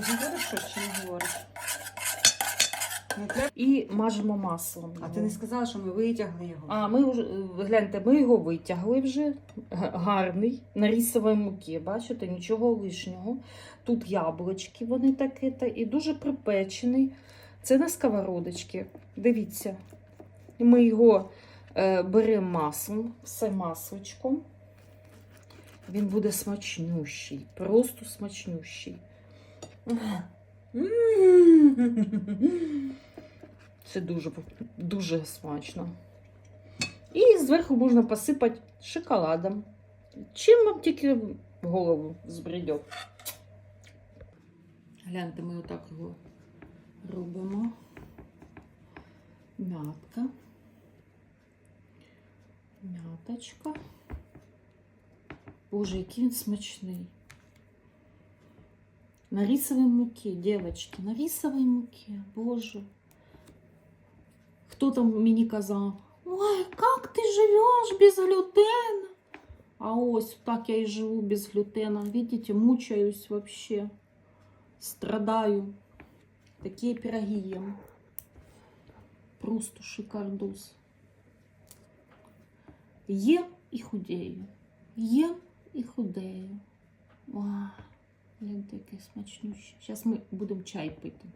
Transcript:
Ти говориш, чи не говориш? Не треба? І мажемо маслом. А ти не сказала, що ми витягли його? А ми вже гляньте, ми його витягли вже. Гарний на рісовій муки. Бачите, нічого лишнього. Тут яблучки, вони такі, та і дуже припечений. Це на сковородочці. Дивіться. Ми його е, беремо маслом, все масличком. Він буде смачнющий, просто смачнющий. Це дуже, дуже смачно. І зверху можна посипати шоколадом. Чим вам тільки голову збредет. Гляньте, ми отак його робимо. Мятка. Мяточка. Боже, який він смачний. На рисовой муке, девочки, на рисовой муке, боже. Хто там мені казав? Ой, як ти живеш без глютена? А ось так я і живу без глютена. Видите, мучаюсь вообще. Страдаю. Такі пироги ем. Просто шикардос. Ем і худею. Ем і худею. Ой, Гляньте, яке смачнюще. Зараз ми будемо чай пити.